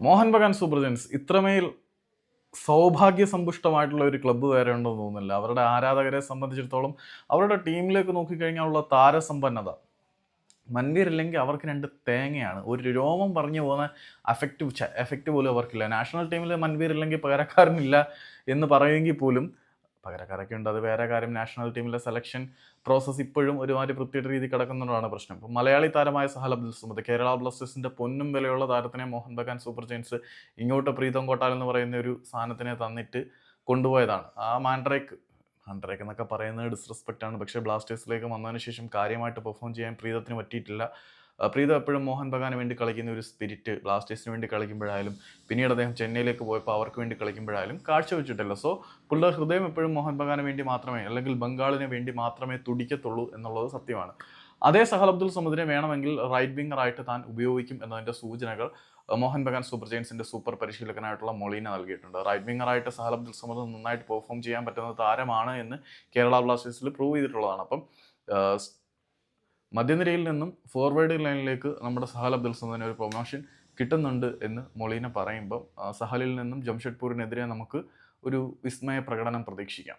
Mohan Bagan super giants ഇത്രമേൽ സൗഭാഗ്യസമ്പുഷ്ടമായിട്ടുള്ള ഒരു club വേറെ ഉണ്ടെന്ന് തോന്നുന്നില്ല. അവരുടെ ആരാധകരെ സംബന്ധിച്ചിടത്തോളം അവരുടെ ടീമിലേക്ക് നോക്കിക്കഴിഞ്ഞാലുള്ള താരസമ്പന്നത. മന്ദിരില്ലെങ്കിൽ അവർക്ക് രണ്ട് തേങ്ങയാണ്. ഒരു രോമം പറഞ്ഞു പോകുന്ന അഫക്റ്റ് എഫക്റ്റ് പോലും അവർക്കില്ല. നാഷണൽ ടീമിൽ മൻവീർ പകരക്കാരനില്ല എന്ന് പറയുമെങ്കിൽ പോലും പകരക്കാരൊക്കെ ഉണ്ട്. അത് വേറെ കാര്യം. നാഷണൽ ടീമിലെ സെലക്ഷൻ പ്രോസസ്സ് ഇപ്പോഴും ഒരുമാതിരി വൃത്തിയുടെ രീതി കിടക്കുന്നതാണ് പ്രശ്നം. ഇപ്പോൾ മലയാളി താരമായ സഹൽ അബ്ദുൽ സമദ് കേരള ബ്ലാസ്റ്റേഴ്സിന്റെ പൊന്നും വിലയുള്ള താരത്തിനെ മോഹൻ ബഗാൻ സൂപ്പർ ജെയിൻസ് ഇങ്ങോട്ട് പ്രീതം കോട്ടാൽ എന്ന് പറയുന്ന ഒരു സാധനത്തിനെ തന്നിട്ട് കൊണ്ടുപോയതാണ്. ആ മാൻഡ്രേക്ക് മാൻഡ്രേക്ക് എന്നൊക്കെ പറയുന്നത് ഡിസ്റെസ്പെക്റ്റ് ആണ്. പക്ഷേ ബ്ലാസ്റ്റേഴ്സിലേക്ക് വന്നതിന് ശേഷം കാര്യമായിട്ട് പെർഫോം ചെയ്യാൻ പ്രീതത്തിന് പറ്റിയിട്ടില്ല. പ്രീതം എപ്പോഴും മോഹൻ ബഗാന് വേണ്ടി കളിക്കുന്ന ഒരു സ്പിരിറ്റ് ബ്ലാസ്റ്റേഴ്സിന് വേണ്ടി കളിക്കുമ്പോഴായാലും പിന്നീട് അദ്ദേഹം ചെന്നൈയിലേക്ക് പോയപ്പോൾ അവർക്ക് വേണ്ടി കളിക്കുമ്പോഴായാലും കാഴ്ചവെച്ചിട്ടില്ല സോ പുള്ളിയുടെ ഹൃദയം എപ്പോഴും മോഹൻ ബഗാന് വേണ്ടി മാത്രമേ അല്ലെങ്കിൽ ബംഗാളിന് വേണ്ടി മാത്രമേ തുടിക്കത്തുള്ളൂ എന്നുള്ളത് സത്യമാണ്. അതേ സഹൽ അബ്ദുൽ സമുദ്രനെ വേണമെങ്കിൽ റൈറ്റ് വിംഗറായിട്ട് താൻ ഉപയോഗിക്കും എന്നതിന്റെ സൂചനകൾ മോഹൻ ബഗാൻ സൂപ്പർ ജെയിൻസിന്റെ സൂപ്പർ പരിശീലകനായിട്ടുള്ള മൊളീന നൽകിയിട്ടുണ്ട്. റൈറ്റ് വിംഗറായിട്ട് സഹൽ അബ്ദുൽ സമദ് നന്നായിട്ട് പെർഫോം ചെയ്യാൻ പറ്റുന്ന താരമാണ് എന്ന് കേരള ബ്ലാസ്റ്റേഴ്സിൽ പ്രൂവ് ചെയ്തിട്ടുള്ളതാണ്. അപ്പം മധ്യനിരയിൽ നിന്നും ഫോർവേഡ് ലൈനിലേക്ക് നമ്മുടെ സഹാൽ അബ്ദുൽ സമദിന് ഒരു പ്രൊമോഷൻ കിട്ടുന്നുണ്ട് എന്ന് മൊളീന പറയുമ്പം സഹലിൽ നിന്നും ജംഷഡ്പൂരിനെതിരെ നമുക്ക് ഒരു വിസ്മയ പ്രകടനം പ്രതീക്ഷിക്കാം.